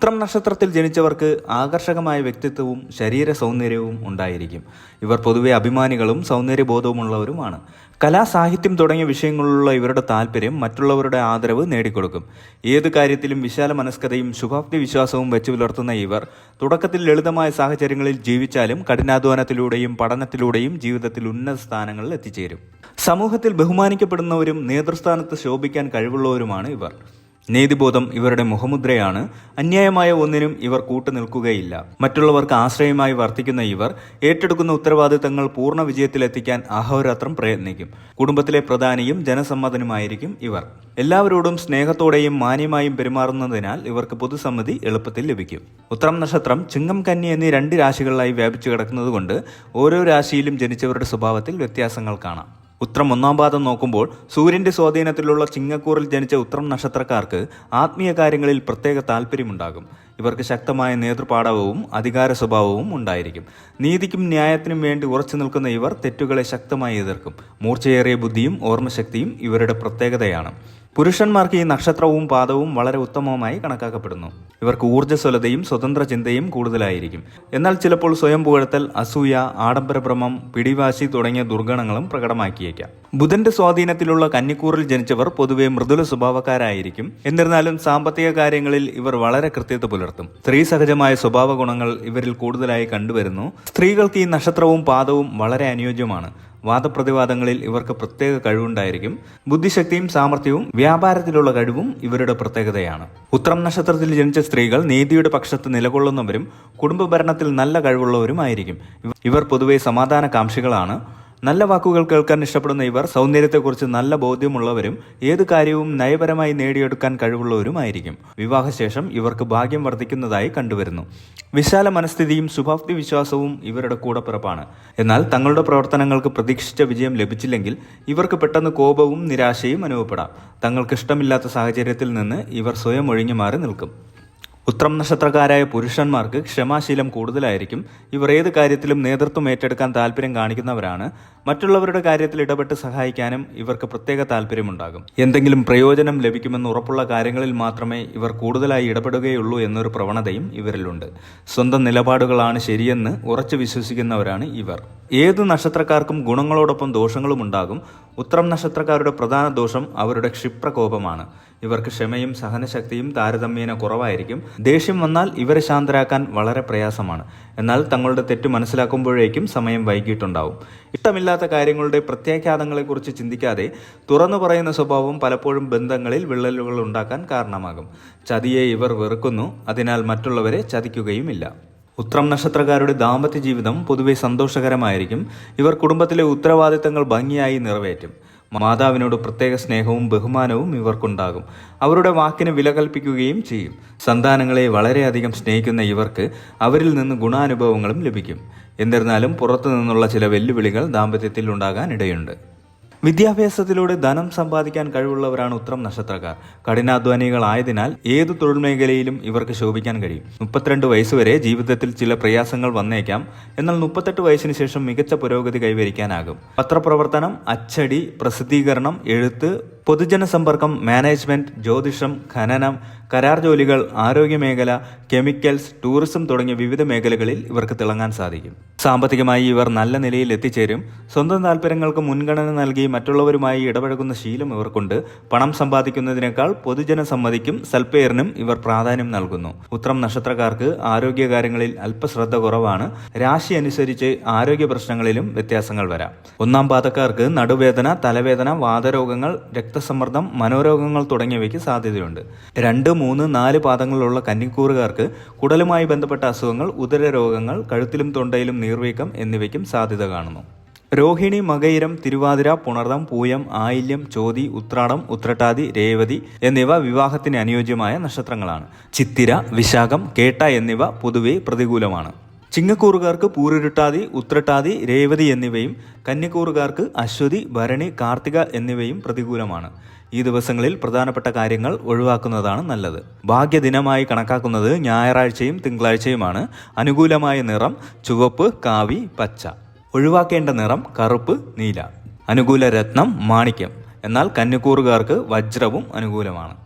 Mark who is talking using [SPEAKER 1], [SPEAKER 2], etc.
[SPEAKER 1] ഉത്രം നക്ഷത്രത്തിൽ ജനിച്ചവർക്ക് ആകർഷകമായ വ്യക്തിത്വവും ശരീര സൗന്ദര്യവും ഉണ്ടായിരിക്കും. ഇവർ പൊതുവെ അഭിമാനികളും സൗന്ദര്യബോധവുമുള്ളവരുമാണ്. കലാ സാഹിത്യം തുടങ്ങിയ വിഷയങ്ങളിലുള്ള ഇവരുടെ താല്പര്യം മറ്റുള്ളവരുടെ ആദരവ് നേടിക്കൊടുക്കും. ഏത് കാര്യത്തിലും വിശാല മനസ്കതയും ശുഭാപ്തി വിശ്വാസവും വെച്ചു പുലർത്തുന്ന ഇവർ തുടക്കത്തിൽ ലളിതമായ സാഹചര്യങ്ങളിൽ ജീവിച്ചാലും കഠിനാധ്വാനത്തിലൂടെയും പഠനത്തിലൂടെയും ജീവിതത്തിൽ ഉന്നത സ്ഥാനങ്ങളിൽ എത്തിച്ചേരും. സമൂഹത്തിൽ ബഹുമാനിക്കപ്പെടുന്നവരും നേതൃസ്ഥാനത്ത് ശോഭിക്കാൻ കഴിവുള്ളവരുമാണ് ഇവർ. നീതിബോധം ഇവരുടെ മുഖമുദ്രയാണ്. അന്യായമായ ഒന്നിനും ഇവർ കൂട്ടുനിൽക്കുകയില്ല. മറ്റുള്ളവർക്ക് ആശ്രയമായി വർത്തിക്കുന്ന ഇവർ ഏറ്റെടുക്കുന്ന ഉത്തരവാദിത്തങ്ങൾ പൂർണ വിജയത്തിലെത്തിക്കാൻ അഹോരാത്രം പ്രയത്നിക്കും. കുടുംബത്തിലെ പ്രധാനിയും ജനസമ്മതനുമായിരിക്കും ഇവർ. എല്ലാവരോടും സ്നേഹത്തോടെയും മാന്യമായും പെരുമാറുന്നതിനാൽ ഇവർക്ക് പൊതുസമ്മതി എളുപ്പത്തിൽ ലഭിക്കും. ഉത്രം നക്ഷത്രം ചിങ്ങം കന്നി എന്നീ രണ്ട് രാശികളിലായി വ്യാപിച്ചു കിടക്കുന്നതുകൊണ്ട് ഓരോ രാശിയിലും ജനിച്ചവരുടെ സ്വഭാവത്തിൽ വ്യത്യാസങ്ങൾ കാണാം. ഉത്രം ഒന്നാം പാദം നോക്കുമ്പോൾ സൂര്യന്റെ സ്വാധീനത്തിലുള്ള ചിങ്ങക്കൂറിൽ ജനിച്ച ഉത്രം നക്ഷത്രക്കാർക്ക് ആത്മീയ കാര്യങ്ങളിൽ പ്രത്യേക താല്പര്യമുണ്ടാകും ഇവർക്ക് ശക്തമായ നേതൃപാടവവും അധികാര സ്വഭാവവും ഉണ്ടായിരിക്കും. നീതിക്കും ന്യായത്തിനും വേണ്ടി ഉറച്ചു നിൽക്കുന്ന ഇവർ തെറ്റുകളെ ശക്തമായി എതിർക്കും. മൂർച്ചയേറിയ ബുദ്ധിയും ഓർമ്മശക്തിയും ഇവരുടെ പ്രത്യേകതയാണ്. പുരുഷന്മാർക്ക് ഈ നക്ഷത്രവും പാദവും വളരെ ഉത്തമമായി കണക്കാക്കപ്പെടുന്നു. ഇവർക്ക് ഊർജസ്വലതയും സ്വതന്ത്ര ചിന്തയും കൂടുതലായിരിക്കും. എന്നാൽ ചിലപ്പോൾ സ്വയം പുകഴ്ത്തൽ അസൂയ ആഡംബരഭ്രമം പിടിവാശി തുടങ്ങിയ ദുർഗണങ്ങളും പ്രകടമാക്കിയേക്കാം. ബുധന്റെ സ്വാധീനത്തിലുള്ള കന്നിക്കൂറിൽ ജനിച്ചവർ പൊതുവെ മൃദുല സ്വഭാവക്കാരായിരിക്കും. എന്നിരുന്നാലും സാമ്പത്തിക കാര്യങ്ങളിൽ ഇവർ വളരെ കൃത്യത പുലർത്തും. സ്ത്രീ സഹജമായ സ്വഭാവ ഗുണങ്ങൾ ഇവരിൽ കൂടുതലായി കണ്ടുവരുന്നു. സ്ത്രീകൾക്ക് ഈ നക്ഷത്രവും പാദവും വളരെ അനുയോജ്യമാണ്. വാദപ്രതിവാദങ്ങളിൽ ഇവർക്ക് പ്രത്യേക കഴിവുണ്ടായിരിക്കും. ബുദ്ധിശക്തിയും സാമർഥ്യവും വ്യാപാരത്തിലുള്ള കഴിവും ഇവരുടെ പ്രത്യേകതയാണ്. ഉത്രം നക്ഷത്രത്തിൽ ജനിച്ച സ്ത്രീകൾ നീതിയുടെ പക്ഷത്ത് നിലകൊള്ളുന്നവരും കുടുംബഭരണത്തിൽ നല്ല കഴിവുള്ളവരുമായിരിക്കും. ഇവർ പൊതുവെ സമാധാന കാംക്ഷികളാണ് നല്ല വാക്കുകൾ കേൾക്കാൻ ഇഷ്ടപ്പെടുന്ന ഇവർ സൗന്ദര്യത്തെക്കുറിച്ച് നല്ല ബോധ്യമുള്ളവരും ഏത് കാര്യവും നയപരമായി നേടിയെടുക്കാൻ കഴിവുള്ളവരുമായിരിക്കും. വിവാഹശേഷം ഇവർക്ക് ഭാഗ്യം വർദ്ധിക്കുന്നതായി കണ്ടുവരുന്നു. വിശാല മനസ്ഥിതിയും ശുഭാപ്തി വിശ്വാസവും ഇവരുടെ കൂടപ്പിറപ്പാണ്. എന്നാൽ തങ്ങളുടെ പ്രവർത്തനങ്ങൾക്ക് പ്രതീക്ഷിച്ച വിജയം ലഭിച്ചില്ലെങ്കിൽ ഇവർക്ക് പെട്ടെന്ന് കോപവും നിരാശയും അനുഭവപ്പെടാം. തങ്ങൾക്ക് ഇഷ്ടമില്ലാത്ത സാഹചര്യത്തിൽ നിന്ന് ഇവർ സ്വയം ഒഴിഞ്ഞു മാറി നിൽക്കും. ഉത്രം നക്ഷത്രക്കാരായ പുരുഷന്മാർക്ക് ക്ഷമാശീലം കൂടുതലായിരിക്കും. ഇവർ ഏത് കാര്യത്തിലും നേതൃത്വം ഏറ്റെടുക്കാൻ താല്പര്യം കാണിക്കുന്നവരാണ്. മറ്റുള്ളവരുടെ കാര്യത്തിൽ ഇടപെട്ട് സഹായിക്കാനും ഇവർക്ക് പ്രത്യേക താല്പര്യമുണ്ടാകും. എന്തെങ്കിലും പ്രയോജനം ലഭിക്കുമെന്ന് ഉറപ്പുള്ള കാര്യങ്ങളിൽ മാത്രമേ ഇവർ കൂടുതലായി ഇടപെടുകയുള്ളൂ എന്നൊരു പ്രവണതയും ഇവരിലുണ്ട്. സ്വന്തം നിലപാടുകളാണ് ശരിയെന്ന് ഉറച്ചു വിശ്വസിക്കുന്നവരാണ് ഇവർ. ഏത് നക്ഷത്രക്കാർക്കും ഗുണങ്ങളോടൊപ്പം ദോഷങ്ങളും ഉണ്ടാകും. ഉത്രം നക്ഷത്രക്കാരുടെ പ്രധാന ദോഷം അവരുടെ ക്ഷിപ്രകോപമാണ്. ഇവർക്ക് ക്ഷമയും സഹനശക്തിയും താരതമ്യേന കുറവായിരിക്കും. ദേഷ്യം വന്നാൽ ഇവരെ ശാന്തരാക്കാൻ വളരെ പ്രയാസമാണ്. എന്നാൽ തങ്ങളുടെ തെറ്റ് മനസ്സിലാക്കുമ്പോഴേക്കും സമയം വൈകിട്ടുണ്ടാവും ഇഷ്ടമില്ലാത്ത കാര്യങ്ങളുടെ പ്രത്യാഘാതങ്ങളെക്കുറിച്ച് ചിന്തിക്കാതെ തുറന്നു പറയുന്ന സ്വഭാവം പലപ്പോഴും ബന്ധങ്ങളിൽ വിള്ളലുകൾ ഉണ്ടാക്കാൻ കാരണമാകും. ചതിയെ ഇവർ വെറുക്കുന്നു അതിനാൽ മറ്റുള്ളവരെ ചതിക്കുകയുമില്ല. ഉത്രം നക്ഷത്രക്കാരുടെ ദാമ്പത്യ ജീവിതം പൊതുവെ സന്തോഷകരമായിരിക്കും. ഇവർ കുടുംബത്തിലെ ഉത്തരവാദിത്തങ്ങൾ ഭംഗിയായി നിറവേറ്റും. മാതാവിനോട് പ്രത്യേക സ്നേഹവും ബഹുമാനവും ഇവർക്കുണ്ടാകും. അവരുടെ വാക്കിന് വില കൽപ്പിക്കുകയും ചെയ്യും. സന്താനങ്ങളെ വളരെയധികം സ്നേഹിക്കുന്ന ഇവർക്ക് അവരിൽ നിന്ന് ഗുണാനുഭവങ്ങളും ലഭിക്കും. എന്നിരുന്നാലും പുറത്തു നിന്നുള്ള ചില വെല്ലുവിളികൾ ദാമ്പത്യത്തിൽ ഉണ്ടാകാൻ ഇടയുണ്ട്. വിദ്യാഭ്യാസത്തിലൂടെ ധനം സമ്പാദിക്കാൻ കഴിവുള്ളവരാണ് ഉത്തരം നക്ഷത്രക്കാർ. കഠിനാധ്വാനികളായതിനാൽ ഏതു തൊഴിൽ മേഖലയിലും ഇവർക്ക് ശോഭിക്കാൻ കഴിയും. മുപ്പത്തിരണ്ട് വയസ്സുവരെ ജീവിതത്തിൽ ചില പ്രയാസങ്ങൾ വന്നേക്കാം. എന്നാൽ മുപ്പത്തെട്ട് വയസ്സിന് ശേഷം മികച്ച പുരോഗതി കൈവരിക്കാനാകും. പത്രപ്രവർത്തനം അച്ചടി പ്രസിദ്ധീകരണം എഴുത്ത് പൊതുജന സമ്പർക്കം മാനേജ്മെന്റ് ജ്യോതിഷം ഖനനം കരാർ ജോലികൾ ആരോഗ്യമേഖല കെമിക്കൽസ് ടൂറിസം തുടങ്ങിയ വിവിധ മേഖലകളിൽ ഇവർക്ക് തിളങ്ങാൻ സാധിക്കും. സാമ്പത്തികമായി ഇവർ നല്ല നിലയിൽ എത്തിച്ചേരും. സ്വന്തം താല്പര്യങ്ങൾക്ക് മുൻഗണന നൽകി മറ്റുള്ളവരുമായി ഇടപഴകുന്ന ശീലം ഇവർക്കുണ്ട്. പണം സമ്പാദിക്കുന്നതിനേക്കാൾ പൊതുജന സമ്മതിക്കും സൽപ്പേറിനും ഇവർ പ്രാധാന്യം നൽകുന്നു. ഉത്രം നക്ഷത്രക്കാർക്ക് ആരോഗ്യകാര്യങ്ങളിൽ അല്പശ്രദ്ധ കുറവാണ്. രാശി അനുസരിച്ച് ആരോഗ്യ പ്രശ്നങ്ങളിലും വ്യത്യാസങ്ങൾ വരാം. ഒന്നാം പാതക്കാർക്ക് നടുവേദന തലവേദന വാതരോഗങ്ങൾ രക്തസമ്മർദ്ദം മനോരോഗങ്ങൾ തുടങ്ങിയവയ്ക്ക് സാധ്യതയുണ്ട്. രണ്ട് മൂന്ന് നാല് പാദങ്ങളിലുള്ള കന്നിക്കൂറുകാർക്ക് കുടലുമായി ബന്ധപ്പെട്ട അസുഖങ്ങൾ ഉദര രോഗങ്ങൾ കഴുത്തിലും തൊണ്ടയിലും നീർവീക്കം എന്നിവയ്ക്കും സാധ്യത കാണുന്നു. രോഹിണി മകയിരം തിരുവാതിര പുണർദം പൂയം ആയില്യം ചോതി ഉത്രാടം ഉത്രട്ടാതി രേവതി എന്നിവ വിവാഹത്തിന് അനുയോജ്യമായ നക്ഷത്രങ്ങളാണ്. ചിത്തിര വിശാഖം കേട്ട എന്നിവ പൊതുവെ പ്രതികൂലമാണ്. ചിങ്ങക്കൂറുകാർക്ക് പൂരിരുട്ടാതി ഉത്രട്ടാതി രേവതി എന്നിവയും കന്യക്കൂറുകാർക്ക് അശ്വതി ഭരണി കാർത്തിക എന്നിവയും പ്രതികൂലമാണ്. ഈ ദിവസങ്ങളിൽ പ്രധാനപ്പെട്ട കാര്യങ്ങൾ ഒഴിവാക്കുന്നതാണ് നല്ലത്. ഭാഗ്യദിനമായി കണക്കാക്കുന്നത് ഞായറാഴ്ചയും തിങ്കളാഴ്ചയുമാണ്. അനുകൂലമായ നിറം ചുവപ്പ് കാവി പച്ച. ഒഴിവാക്കേണ്ട നിറം കറുപ്പ് നീല. അനുകൂല രത്നം മാണിക്യം. എന്നാൽ കന്നിക്കൂറുകാർക്ക് വജ്രവും അനുകൂലമാണ്.